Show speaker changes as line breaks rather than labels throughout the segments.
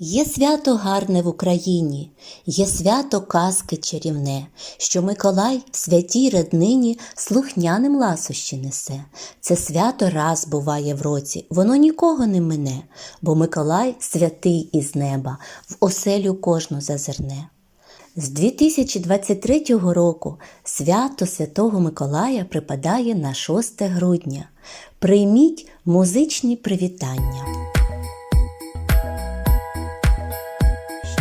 Є свято гарне в Україні, є свято казки чарівне, що Миколай в святій роднині слухняним ласощі несе. Це свято раз буває в році, воно нікого не мине, бо Миколай святий із неба, в оселю кожну зазирне. З 2023 року свято Святого Миколая припадає на 6 грудня. Прийміть музичні привітання.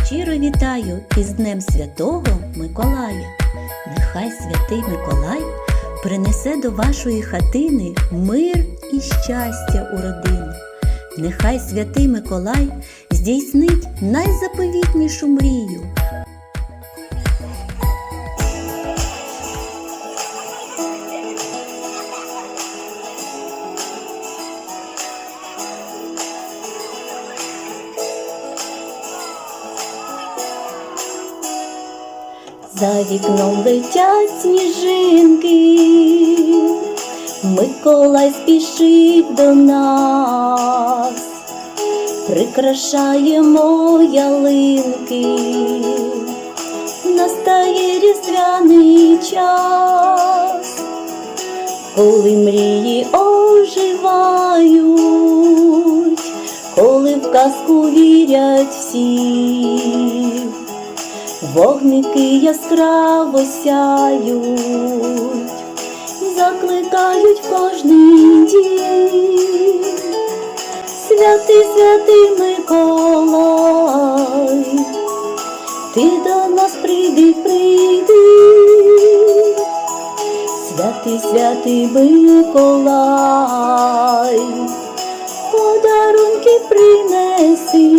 Щиро вітаю із Днем Святого Миколая. Нехай святий Миколай принесе до вашої хатини мир і щастя у родину. Нехай святий Миколай здійснить найзаповітнішу мрію. За вікном летять сніжинки, Миколай спішить до нас, прикрашаємо ялинки, настає різдвяний час, коли мрії оживають, коли в казку вірять всі. Вогники яскраво сяють, закликають кожний дім. Святий, святий Миколай, ти до нас прийди, прийди. Святий, святий Миколай, подарунки принеси.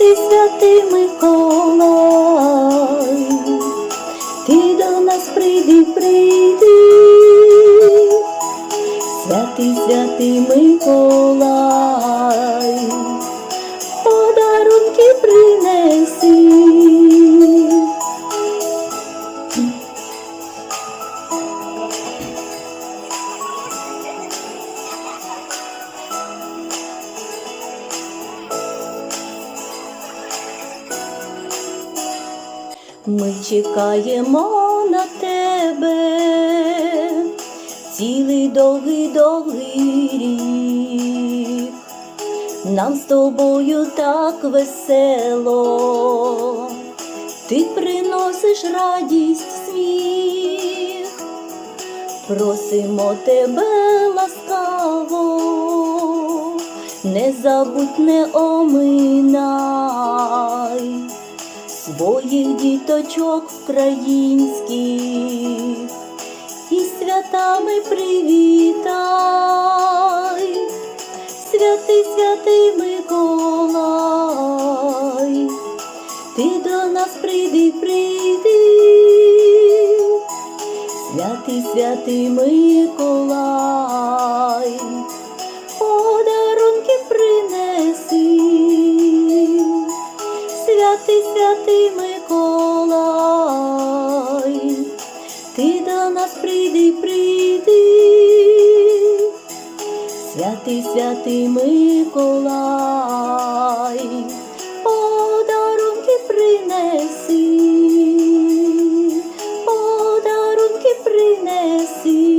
Святий, святий Миколай, ти до нас прийди, прийди, святий, святий Миколай, подарунки принеси. Ми чекаємо на тебе. Цілий довгий довгий рік. Нам з тобою так весело, ти приносиш радість, сміх, просимо тебе ласкаво, не забудь, не оминай своїх діточок українських. І святами привітай, святий, святий Миколай, ти до нас прийди, прийди, святий, святий Миколай, святий Миколай, ти до нас прийди, прийди, святий, святий Миколай, подарунки принеси, подарунки принеси.